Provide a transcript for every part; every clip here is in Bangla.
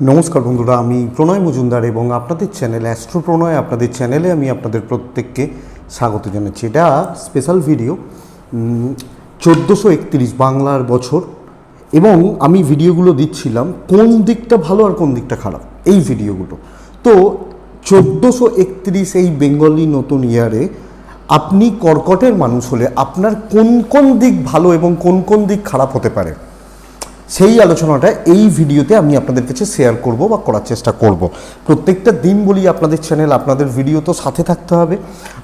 নমস্কার বন্ধুরা, আমি প্রণয় মজুমদার এবং আপনাদের চ্যানেল অ্যাস্ট্রো প্রণয় আপনাদের চ্যানেলে আমি আপনাদের প্রত্যেককে স্বাগত জানাচ্ছি। এটা স্পেশাল ভিডিও চোদ্দোশো একত্রিশ বাংলার বছর এবং আমি ভিডিওগুলো দিচ্ছিলাম, কোন দিকটা ভালো আর কোন দিকটা খারাপ, এই ভিডিওগুলো তো চোদ্দোশো একত্রিশ এই বেঙ্গলি নতুন ইয়ারে আপনি কর্কটের মানুষ হলে আপনার কোন কোন দিক ভালো এবং কোন কোন দিক খারাপ হতে পারে? সেই আলোচনাটা এই ভিডিওতে আমি আপনাদের কাছে শেয়ার করব বা করার চেষ্টা করব। প্রত্যেকটা দিন বলি আপনাদের চ্যানেল আপনাদের ভিডিও তো সাথে থাকতে হবে।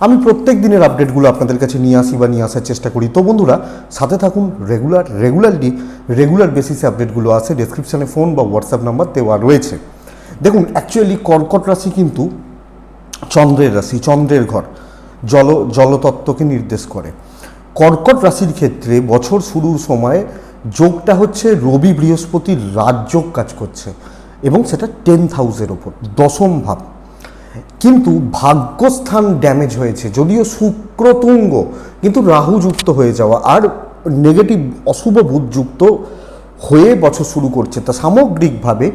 আমি প্রত্যেক দিনের আপডেটগুলো আপনাদের কাছে নিয়ে আসি বা নিয়ে আসার চেষ্টা করি। তো বন্ধুরা, সাথে থাকুন রেগুলার রেগুলারলি রেগুলার বেসিসে আপডেটগুলো আছে ডেসক্রিপশানে ফোন বা হোয়াটসঅ্যাপ নাম্বার দেওয়া রয়েছে। দেখুন অ্যাকচুয়ালি কর্কট রাশি কিন্তু চন্দ্রের রাশি, চন্দ্রের ঘর। জল, জলতত্ত্বকে নির্দেশ করে। কর্কট রাশির ক্ষেত্রে বছর শুরুর সময় যোগটা হচ্ছে রবি বৃহস্পতির রাজযোগ কাজ করছে এবং সেটা টেন্থ হাউসের ওপর, দশম ভাব। কিন্তু ভাগ্যস্থান ড্যামেজ হয়েছে, যদিও শুক্রতুঙ্গ কিন্তু রাহু যুক্ত হয়ে যাওয়া আর নেগেটিভ অশুভ বুধযুক্ত হয়ে বছর শুরু করছে। তা সামগ্রিকভাবে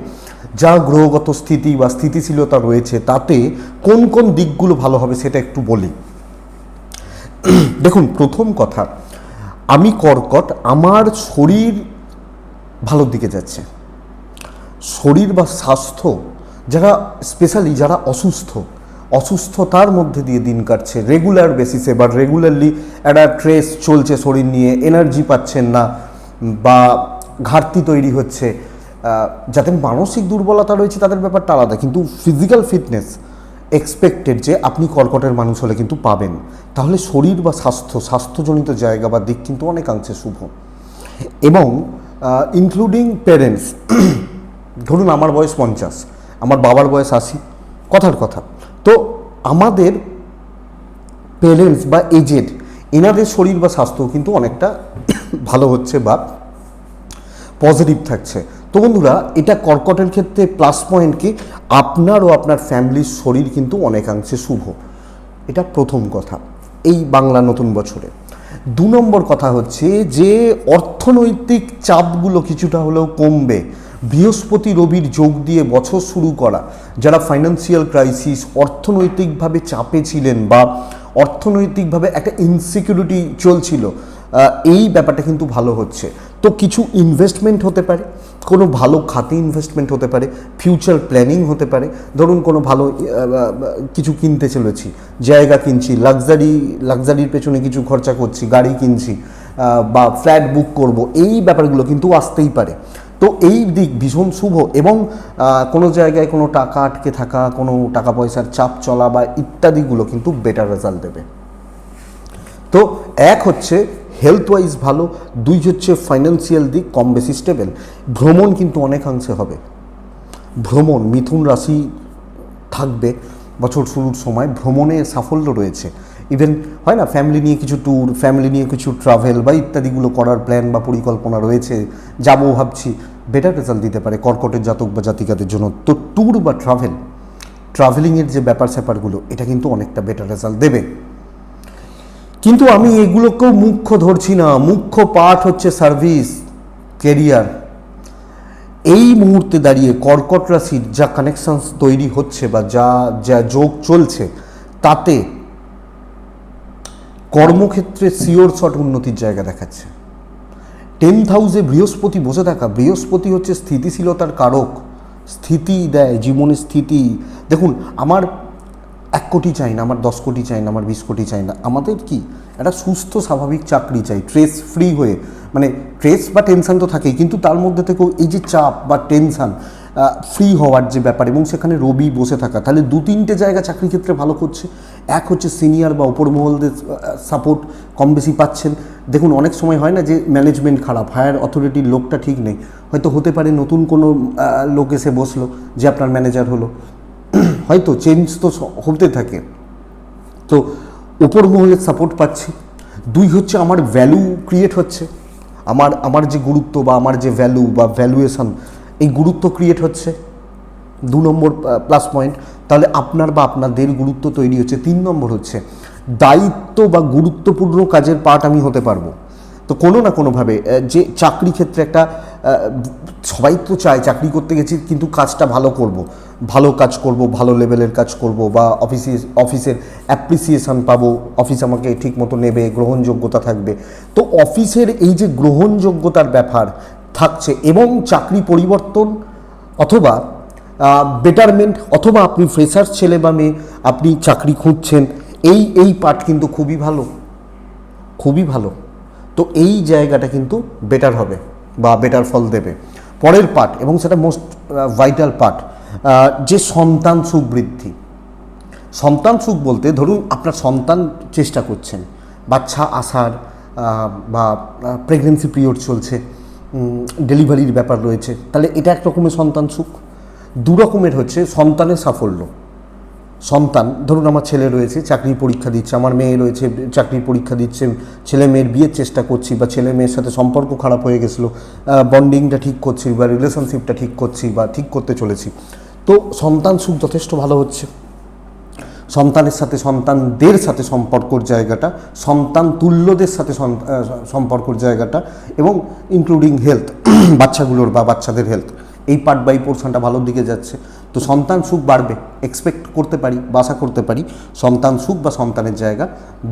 যা গ্রহগত স্থিতি বা স্থিতিশীলতা রয়েছে, তাতে কোন কোন দিকগুলো ভালো হবে সেটা একটু বলি। দেখুন, প্রথম কথা আমি কর্কট, আমার শরীর ভালোর দিকে যাচ্ছে। শরীর বা স্বাস্থ্য যারা স্পেশালি যারা অসুস্থ, অসুস্থতার মধ্যে দিয়ে দিন কাটছে। রেগুলার বেসিসে বা রেগুলারলি একটা ট্রেস চলছে শরীর নিয়ে এনার্জি পাচ্ছেন না বা ঘাটতি তৈরি হচ্ছে। যাদের মানসিক দুর্বলতা রয়েছে তাদের ব্যাপারটা আলাদা, কিন্তু ফিজিক্যাল ফিটনেস এক্সপেক্টেড যে আপনি কর্কটের মানুষ হলে কিন্তু পাবেন। তাহলে শরীর বা স্বাস্থ্য, স্বাস্থ্যজনিত জায়গা বা দিক কিন্তু অনেকাংশে শুভ। এবং ইনক্লুডিং প্যারেন্টস ধরুন আমার বয়স পঞ্চাশ, আমার বাবার বয়স আশি, কথার কথা। তো আমাদের প্যারেন্টস বা এজেড এনাদের শরীর বা স্বাস্থ্য কিন্তু অনেকটা ভালো হচ্ছে বা পজিটিভ থাকছে। তো বন্ধুরা, এটা কর্কটের ক্ষেত্রে প্লাস পয়েন্ট কি? আপনার ও আপনার ফ্যামিলির শরীর কিন্তু অনেকাংশে শুভ। এটা প্রথম কথা এই বাংলা নতুন বছরে। দু নম্বর কথা হচ্ছে যে অর্থনৈতিক চাপগুলো কিছুটা হলেও কমবে। বৃহস্পতি রবির যোগ দিয়ে বছর শুরু করা। যারা ফাইন্যান্সিয়াল ক্রাইসিস অর্থনৈতিকভাবে চাপে ছিলেন বা অর্থনৈতিকভাবে একটা ইনসিকিউরিটি চলছিল এই ব্যাপারটা কিন্তু ভালো হচ্ছে। তো কিছু ইনভেস্টমেন্ট হতে পারে, কোনো ভালো খাতে ইনভেস্টমেন্ট হতে পারে ফিউচার প্ল্যানিং হতে পারে। ধরুন কোনো ভালো কিছু কিনতে চলেছি, জায়গা কিনছি লাক্সারি লাক্সারির পেছনে কিছু খরচা করছি, গাড়ি কিনছি বা ফ্ল্যাট বুক করব, এই ব্যাপারগুলো কিন্তু আসতেই পারে। তো এই দিক ভীষণ শুভ এবং কোনো জায়গায় কোনো টাকা আটকে থাকা, কোনো টাকা পয়সার চাপ চলা বা ইত্যাদিগুলো কিন্তু বেটার রেজাল্ট দেবে। তো এক হচ্ছে হেলথ ওয়াইজ ভালো, দুই হচ্ছে ফাইন্যান্সিয়াল দিক কম বেশি স্টেবল ভ্রমণ কিন্তু অনেকাংশে হবে। ভ্রমণ, মিথুন রাশি থাকবে বছর শুরুর সময়, ভ্রমণে সাফল্য রয়েছে। ইভেন হয় না ফ্যামিলি নিয়ে কিছু ট্যুর ফ্যামিলি নিয়ে কিছু ট্রাভেল বা ইত্যাদিগুলো করার প্ল্যান বা পরিকল্পনা রয়েছে, যাব ভাবছি বেটার রেজাল্ট দিতে পারে কর্কটের জাতক বা জাতিকাদের জন্য। তো ট্যুর বা ট্রাভেল ট্রাভেলিংয়ের যে ব্যাপার স্যাপারগুলো এটা কিন্তু অনেকটা বেটার রেজাল্ট দেবে। কিন্তু আমি এগুলোকেও মুখ্য ধরছি না। মুখ্য পাঠ হচ্ছে সার্ভিস কেরিয়ার এই মুহূর্তে দাঁড়িয়ে কর্কট রাশির যা কানেকশনস তৈরি হচ্ছে বা যা যা যোগ চলছে, তাতে কর্মক্ষেত্রে সিওর শট উন্নতির জায়গা দেখাচ্ছে। টেন্থ হাউসে বৃহস্পতি বসে থাকা, বৃহস্পতি হচ্ছে স্থিতিশীলতার কারক। স্থিতি দেয়, জীবনে স্থিতি। দেখুন, আমার এক কোটি চাই না, আমার দশ কোটি চাই না, আমার বিশ কোটি চাই না। আমাদের কি? একটা সুস্থ, স্বাভাবিক চাকরি চাই ট্রেস ফ্রি হয়ে। মানে ট্রেস বা টেনশন তো থাকেই, কিন্তু তার মধ্যে থেকেও এই যে চাপ বা টেনশন ফ্রি হওয়ার যে ব্যাপার এবং সেখানে রবি বসে থাকা, তাহলে দু তিনটে জায়গা চাকরি ক্ষেত্রে ভালো করছে। এক হচ্ছে সিনিয়র বা ওপর মহলদের সাপোর্ট কম বেশি পাচ্ছেন। দেখুন, অনেক সময় হয় না যে ম্যানেজমেন্ট খারাপ হায়ার অথরিটির লোকটা ঠিক নেই। হয়তো হতে পারে নতুন কোনো লোক এসে বসল যে আপনার ম্যানেজার হলো। হয়তো চেঞ্জ তো হতে থাকে। তো ওপর মহলের সাপোর্ট পাচ্ছি। দুই হচ্ছে আমার ভ্যালু ক্রিয়েট হচ্ছে। আমার আমার যে গুরুত্ব বা আমার যে ভ্যালু বা ভ্যালুয়েশন এই গুরুত্ব ক্রিয়েট হচ্ছে। দু নম্বর প্লাস পয়েন্ট তাহলে আপনার বা আপনাদের গুরুত্ব তৈরি হচ্ছে। তিন নম্বর হচ্ছে, দায়িত্ব বা গুরুত্বপূর্ণ কাজের পার্ট আমি হতে পারব। তো কোনো না কোনোভাবে যে চাকরি ক্ষেত্রে একটা সবাই তো চায়, চাকরি করতে গেছি, কিন্তু কাজটা ভালো করব। ভালো কাজ করব, ভালো লেভেলের কাজ করব বা অফিসে অফিসের অ্যাপ্রিসিয়েশন পাবো অফিস আমাকে ঠিক মতো নেবে, গ্রহণযোগ্যতা থাকবে। তো অফিসের এই যে গ্রহণযোগ্যতার ব্যাপার থাকছে এবং চাকরি পরিবর্তন অথবা বেটারমেন্ট অথবা আপনি ফ্রেশার ছেলে বা মেয়ে, আপনি চাকরি খুঁজছেন, এই এই পার্ট কিন্তু খুবই ভালো। খুবই ভালো। তো এই জায়গাটা কিন্তু বেটার হবে বা বেটার ফল দেবে। পরের পার্ট এবং সেটা মোস্ট ভাইটাল পার্ট যে সন্তান সুখ বৃদ্ধি। সন্তান সুখ বলতে ধরুন আপনার সন্তান চেষ্টা করছেন, বাচ্চা আসার বা প্রেগনেন্সি পিরিয়ড চলছে ডেলিভারির ব্যাপার রয়েছে, তাহলে এটা এক রকমের সন্তান সুখ। দু রকমের হচ্ছে সন্তানের সাফল্য। সন্তান, ধরুন আমার ছেলে রয়েছে, চাকরির পরীক্ষা দিচ্ছে, আমার মেয়ে রয়েছে, চাকরির পরীক্ষা দিচ্ছে, ছেলে মেয়ের বিয়ের চেষ্টা করছি বা ছেলে মেয়ের সাথে সম্পর্ক খারাপ হয়ে গেছিল বন্ডিংটা ঠিক করছি বা রিলেশনশিপটা ঠিক করছি বা ঠিক করতে চলেছি। তো সন্তান সুখ যথেষ্ট ভালো হচ্ছে। সন্তানের সাথে, সন্তানদের সাথে সম্পর্কর জায়গাটা, সন্তান তুল্যদের সাথে সম্পর্কর জায়গাটা এবং ইনক্লুডিং হেলথ বাচ্চাগুলোর বা বাচ্চাদের হেলথ এই পার্ট বাই পোর্শনটা ভালোর দিকে যাচ্ছে। তো সন্তান সুখ বাড়বে এক্সপেক্ট করতে পারি বাসা করতে পারি, সন্তান সুখ বা সন্তানের জায়গা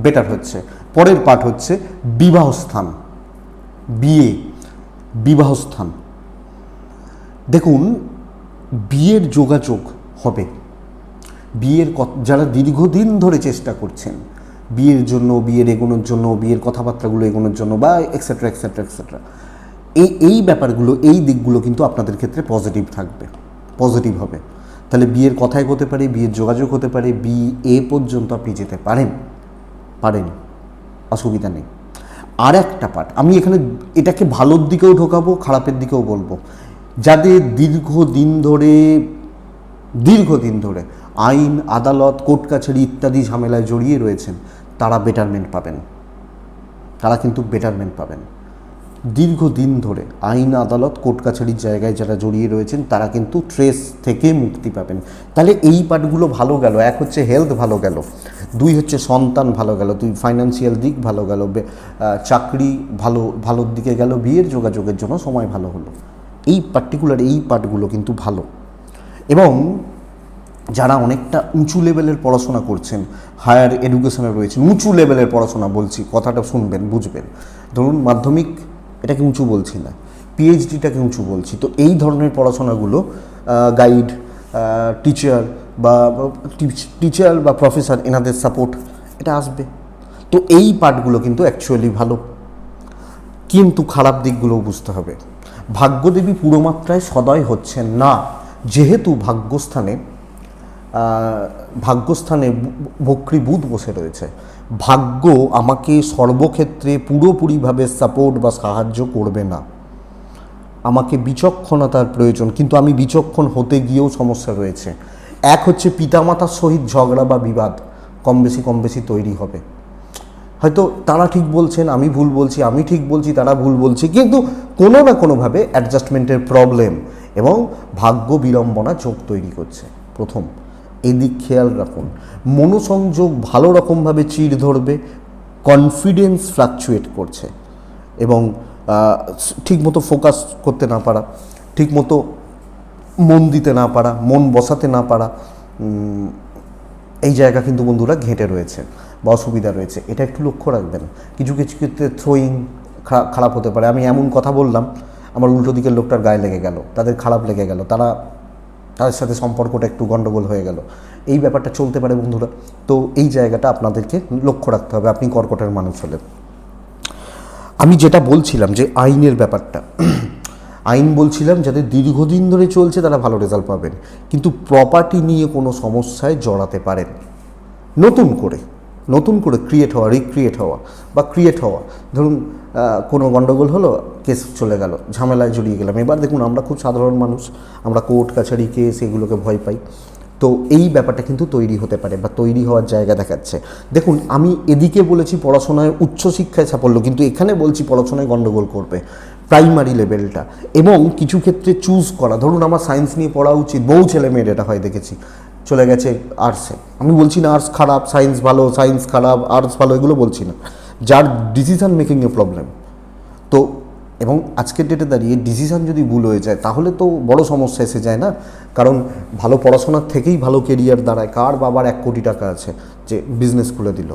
বেটার হচ্ছে। পরের পার্ট হচ্ছে বিবাহস্থান, বিয়ে, বিবাহস্থান। দেখুন, বিয়ের যোগাযোগ হবে। বিয়ের যারা দীর্ঘদিন ধরে চেষ্টা করছেন, বিয়ের জন্য, বিয়ের এগোনোর জন্য, বিয়ের কথাবার্তাগুলো এগোনোর জন্য বা এক্সেট্রা এক্সেট্রা এক্সেট্রা এই এই ব্যাপারগুলো, এই দিকগুলো কিন্তু আপনাদের ক্ষেত্রে পজিটিভ থাকবে। পজিটিভ হবে। তাহলে বিয়ের কথা এগোতে পারে বিয়ের যোগাযোগ হতে পারে বি এ পর্যন্ত আপনি যেতে পারেন। পারেন অসুবিধা নেই। আর একটা পার্ট আমি এখানে এটাকে ভালোর দিকেও ঢোকাবো, খারাপের দিকেও বলব। যাদের দীর্ঘদিন ধরে দীর্ঘদিন ধরে আইন, আদালত, কোর্ট কাছারি ইত্যাদি ঝামেলায় জড়িয়ে রয়েছেন, তারা বেটারমেন্ট পাবেন। তারা কিন্তু বেটারমেন্ট পাবেন। দীর্ঘদিন ধরে আইন আদালত কোর্ট কাছারির জায়গায় যারা জড়িয়ে রয়েছেন, তারা কিন্তু ট্রেস থেকে মুক্তি পাবেন। তাহলে এই পার্টগুলো ভালো গেল। এক হচ্ছে হেলথ ভালো গেল, দুই হচ্ছে সন্তান ভালো গেল, দুই ফাইন্যান্সিয়াল দিক ভালো গেল চাকরি ভালো, ভালোর দিকে গেল, বিয়ের যোগাযোগের জন্য সময় ভালো হলো। এই পার্টিকুলার এই পার্টগুলো কিন্তু ভালো। এবং যারা অনেকটা উঁচু লেভেলের পড়াশোনা করছেন হায়ার এডুকেশনে রয়েছেন, উঁচু লেভেলের পড়াশোনা বলছি, কথাটা শুনবেন, বুঝবেন। ধরুন মাধ্যমিক এটাকে উঁচু বলছি না পিএইচডিটাকে উঁচু বলছি। তো এই ধরনের পড়াশোনাগুলো গাইড টিচার বা টিচার বা প্রফেসর এনাদের সাপোর্ট এটা আসবে। তো এই পার্টগুলো কিন্তু অ্যাকচুয়ালি ভালো। কিন্তু খারাপ দিকগুলোও বুঝতে হবে। ভাগ্যদেবী পুরোমাত্রায় সদয় হচ্ছেন না। যেহেতু ভাগ্যস্থানে ভাগ্যস্থানে বক্রী বুধ বসে রয়েছে ভাগ্য আমাকে সর্বক্ষেত্রে পুরোপুরিভাবে সাপোর্ট বা সাহায্য করবে না। আমাকে বিচক্ষণতার প্রয়োজন, কিন্তু আমি বিচক্ষণ হতে গিয়েও সমস্যা রয়েছে। এক হচ্ছে পিতামাতার সহিত ঝগড়া বা বিবাদ, কম বেশি কম বেশি তৈরি হবে। হয়তো তারা ঠিক বলছেন, আমি ভুল বলছি, আমি ঠিক বলছি, তারা ভুল বলছে, কিন্তু কোনো না কোনোভাবে অ্যাডজাস্টমেন্টের প্রবলেম এবং ভাগ্য বিড়ম্বনা চোখ তৈরি করছে। প্রথম। এদিক খেয়াল রাখুন। মনোসংযোগ ভালো রকমভাবে চিড় ধরবে কনফিডেন্স ফ্লাকচুয়েট করছে এবং ঠিকমতো ফোকাস করতে না পারা, ঠিকমতো মন দিতে না পারা, মন বসাতে না পারা এই জায়গা কিন্তু বন্ধুরা ঘেঁটে রয়েছে বা অসুবিধা রয়েছে। এটা একটু লক্ষ্য রাখবেন। কিছু কিছু ক্ষেত্রে থ্রোয়িং খারাপ হতে পারে। আমি এমন কথা বললাম, আমার উল্টো দিকের লোকটার গায়ে লেগে গেল, তাদের খারাপ লেগে গেল, তারা তাদের সাথে সম্পর্কটা একটু গণ্ডগোল হয়ে গেল। এই ব্যাপারটা চলতে পারে বন্ধুরা। তো এই জায়গাটা আপনাদেরকে লক্ষ্য রাখতে হবে। আপনি কর্কটের মানুষ হলেন। আমি যেটা বলছিলাম যে আইনের ব্যাপারটা, আইন বলছিলাম যাদের দীর্ঘদিন ধরে চলছে তারা ভালো রেজাল্ট পাবেন। কিন্তু প্রপার্টি নিয়ে কোনো সমস্যায় জড়াতে পারেন নতুন করে। নতুন করে ক্রিয়েট হওয়া রিক্রিয়েট হওয়া বা ক্রিয়েট হওয়া। ধরুন কোনো গণ্ডগোল হলো কেস চলে গেল, ঝামেলায় জড়িয়ে গেলাম। এবার দেখুন, আমরা খুব সাধারণ মানুষ, আমরা কোর্ট কাছারি কেস এগুলোকে ভয় পাই। তো এই ব্যাপারটা কিন্তু তৈরি হতে পারে বা তৈরি হওয়ার জায়গা দেখাচ্ছে। দেখুন, আমি এদিকে বলেছি পড়াশোনায় উচ্চশিক্ষায় সাফল্য, কিন্তু এখানে বলছি পড়াশোনায় গণ্ডগোল করবে প্রাইমারি লেভেলটা এবং কিছু ক্ষেত্রে চুজ করা। ধরুন, আমার সায়েন্স নিয়ে পড়া উচিত বহু ছেলে মেয়ের এটা হয়, দেখেছি। চলে গেছে আর্টসে আমি বলছি না আর্টস খারাপ সায়েন্স ভালো সায়েন্স খারাপ আর্টস ভালো, এগুলো বলছি না। যার ডিসিশান মেকিংয়ে প্রবলেম তো, এবং আজকের ডেটে দাঁড়িয়ে ডিসিশান যদি ভুল হয়ে যায়, তাহলে তো বড় সমস্যা এসে যায় না। কারণ ভালো পড়াশোনার থেকেই ভালো কেরিয়ার দাঁড়ায়। কার বাবার এক কোটি টাকা আছে যে বিজনেস খুলে দিল?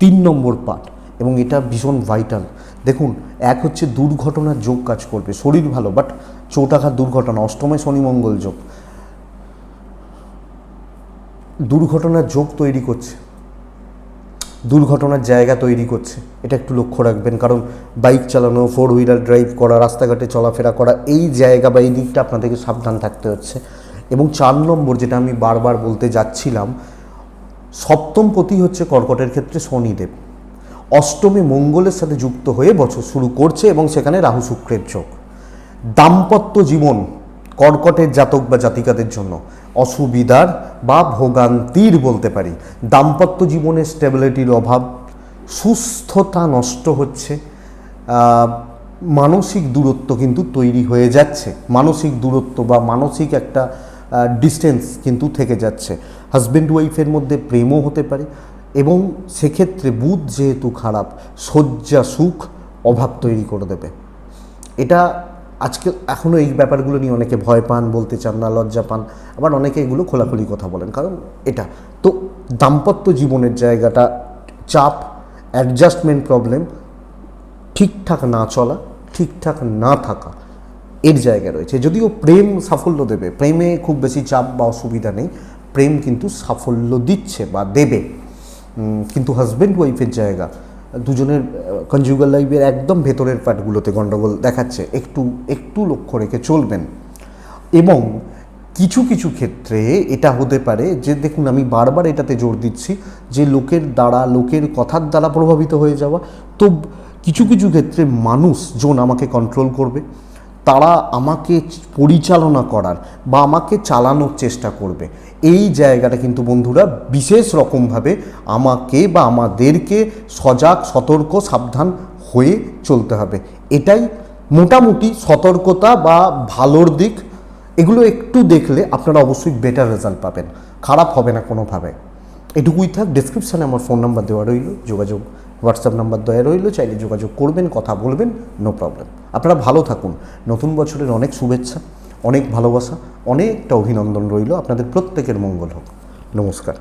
তিন নম্বর পার্ট এবং এটা ভীষণ ভাইটাল দেখুন, এক হচ্ছে দুর্ঘটনার যোগ কাজ করবে। শরীর ভালো বাট চোটাঘাত দুর্ঘটনা, অষ্টমে শনি মঙ্গল যোগ। দুর্ঘটনার যোগ তৈরি করছে। দুর্ঘটনার জায়গা তৈরি করছে। এটা একটু লক্ষ্য রাখবেন, কারণ বাইক চালানো ফোর হুইলার ড্রাইভ করা, রাস্তাঘাটে চলাফেরা করা, এই জায়গা বা এই দিকটা আপনাদেরকে সাবধান থাকতে হচ্ছে। এবং চার নম্বর যেটা আমি বারবার বলতে যাচ্ছিলাম, সপ্তম পতি হচ্ছে কর্কটের ক্ষেত্রে শনিদেব। অষ্টমে মঙ্গলের সাথে যুক্ত হয়ে বছর শুরু করছে এবং সেখানে রাহু শুক্রের যোগ। দাম্পত্য জীবন কর্কটের জাতক বা জাতিকাদের জন্য। অসুবিধার বা ভোগান্তির বলতে পারি। দাম্পত্য জীবনে স্টেবিলিটির অভাব, সুস্থতা নষ্ট হচ্ছে মানসিক দূরত্ব কিন্তু তৈরি হয়ে যাচ্ছে। মানসিক দূরত্ব বা মানসিক একটা ডিস্টেন্স কিন্তু থেকে যাচ্ছে। হাজব্যান্ড ওয়াইফের মধ্যে প্রেমও হতে পারে এবং সেক্ষেত্রে বুধ যেহেতু খারাপ, শয্যা সুখ অভাব তৈরি করে দেবে। এটা আজকে এখনও এই ব্যাপারগুলো নিয়ে অনেকে ভয় পান, বলতে চান না, লজ্জা পান। আবার অনেকে এগুলো খোলাখুলি কথা বলেন। কারণ এটা, তো দাম্পত্য জীবনের জায়গাটা, চাপ অ্যাডজাস্টমেন্ট প্রবলেম ঠিকঠাক না চলা, ঠিকঠাক না থাকা এর জায়গা রয়েছে। যদিও প্রেম সাফল্য দেবে, প্রেমে খুব বেশি চাপ বা অসুবিধা নেই, প্রেম কিন্তু সাফল্য দিচ্ছে বা দেবে। কিন্তু হাজব্যান্ড ওয়াইফের জায়গা দুজনের কনজুগাল লাইফের একদম ভেতরের পার্টগুলোতে গণ্ডগোল দেখাচ্ছে, একটু একটু লক্ষ্য রেখে চলবেন। এবং কিছু কিছু ক্ষেত্রে এটা হতে পারে যে, দেখুন, আমি বারবার এটাতে জোর দিচ্ছি যে, লোকের দ্বারা, লোকের কথার দ্বারা প্রভাবিত হয়ে যাওয়া। তো কিছু কিছু ক্ষেত্রে মানুষজন আমাকে কন্ট্রোল করবে। তারা আমাকে পরিচালনা করার বা আমাকে চালানোর চেষ্টা করবে। এই জায়গাটা কিন্তু বন্ধুরা বিশেষ রকমভাবে আমাকে বা আমাদেরকে সজাগ, সতর্ক, সাবধান হয়ে চলতে হবে। এটাই মোটামুটি সতর্কতা বা ভালোর দিক। এগুলো একটু দেখলে আপনারা অবশ্যই বেটার রেজাল্ট পাবেন। খারাপ হবে না কোনোভাবে। এটুকুই থাক ডিসক্রিপশানে আমার ফোন নাম্বার দেওয়া রইল, যোগাযোগ হোয়াটসঅ্যাপ নাম্বার দেওয়া রইল, চাইলে যোগাযোগ করবেন, কথা বলবেন নো প্রবলেম আপনারা ভালো থাকুন। নতুন বছরের অনেক শুভেচ্ছা, অনেক ভালোবাসা, অনেকটা অভিনন্দন রইল। আপনাদের প্রত্যেকের মঙ্গল হোক। নমস্কার।